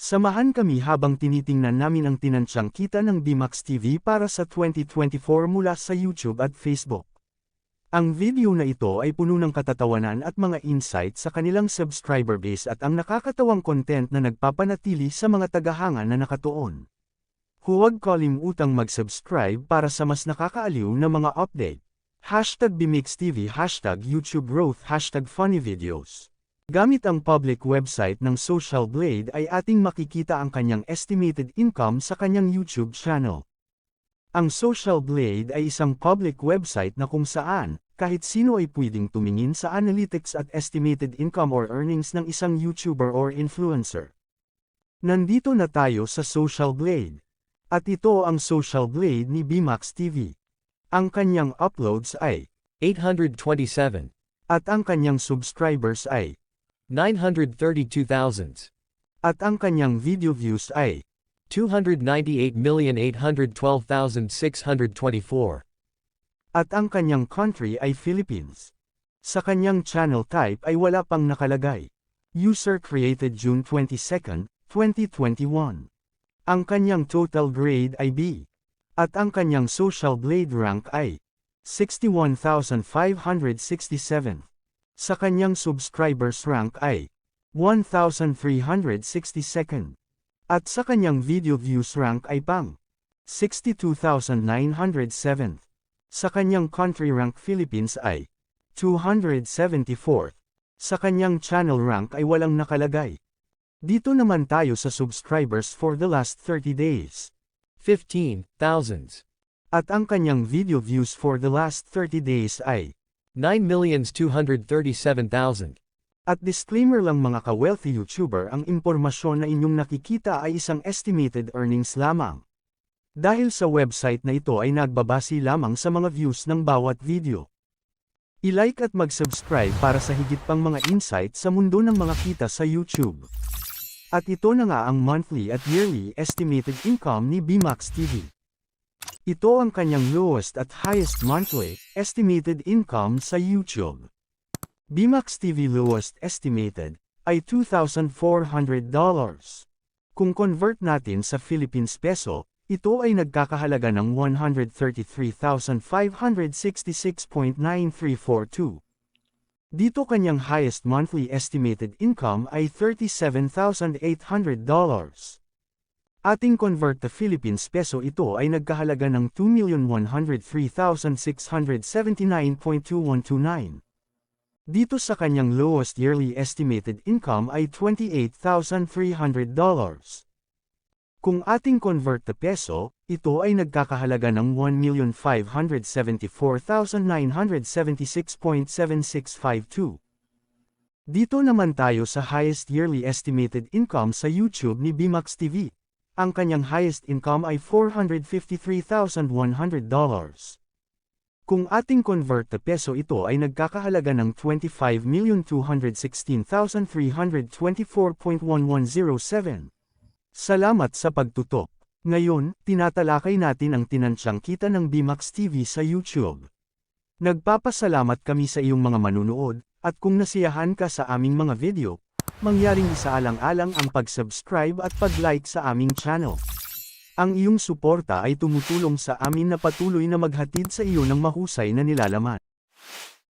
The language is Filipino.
Samahan kami habang tinitingnan namin ang tinansyang kita ng BMAX TV para sa 2024 mula sa YouTube at Facebook. Ang video na ito ay puno ng katatawanan at mga insight sa kanilang subscriber base at ang nakakatawang content na nagpapanatili sa mga tagahanga na nakatuon. Huwag kalimutang mag-subscribe para sa mas nakakaaliw na mga update. Hashtag BMixTV Hashtag YouTube Growth Hashtag Funny Videos Gamit ang public website ng Social Blade ay ating makikita ang kanyang estimated income sa kanyang YouTube channel. Ang Social Blade ay isang public website na kung saan, kahit sino ay pwedeng tumingin sa analytics at estimated income or earnings ng isang YouTuber or influencer. Nandito na tayo sa Social Blade. At ito ang Social Blade ni BMAX TV. Ang kanyang uploads ay, 827, at ang kanyang subscribers ay, 932,000, at ang kanyang video views ay, 298,812,624, at ang kanyang country ay Philippines. Sa kanyang channel type ay wala pang nakalagay. User created June 22, 2021. Ang kanyang total grade ay B. At ang kanyang social blade rank ay 61,567. Sa kanyang subscribers rank ay 1,362. At sa kanyang video views rank ay pang 62,907. Sa kanyang country rank Philippines ay 274. Sa kanyang channel rank ay walang nakalagay. Dito naman tayo sa subscribers for the last 30 days. 15, thousands, At ang kanyang video views for the last 30 days ay 9,237,000. At disclaimer lang mga ka-wealthy YouTuber ang impormasyon na inyong nakikita ay isang estimated earnings lamang. Dahil sa website na ito ay nagbabasi lamang sa mga views ng bawat video. I-like at mag-subscribe para sa higit pang mga insight sa mundo ng mga kita sa YouTube. At ito na nga ang monthly at yearly estimated income ni BMAX TV. Ito ang kanyang lowest at highest monthly estimated income sa YouTube. BMAX TV lowest estimated ay $2,400. Kung convert natin sa Philippines peso, ito ay nagkakahalaga ng 133,566.9342. Dito kanyang highest monthly estimated income ay $37,800. Ating convert to Philippines peso ito ay nagkahalaga ng 2,103,679.2129. Dito sa kanyang lowest yearly estimated income ay $28,300. Kung ating convert to peso, ito ay nagkakahalaga ng 1,574,976.7652. Dito naman tayo sa highest yearly estimated income sa YouTube ni BMAX TV. Ang kanyang highest income ay $453,100. Kung ating convert to peso ito ay nagkakahalaga ng 25,216,324.1107. Salamat sa pagtutok. Ngayon, tinatalakay natin ang tinansyang kita ng BMAX TV sa YouTube. Nagpapasalamat kami sa iyong mga manunood, at kung nasiyahan ka sa aming mga video, mangyaring isaalang-alang ang pag-subscribe at pag-like sa aming channel. Ang iyong suporta ay tumutulong sa amin na patuloy na maghatid sa iyo ng mahusay na nilalaman.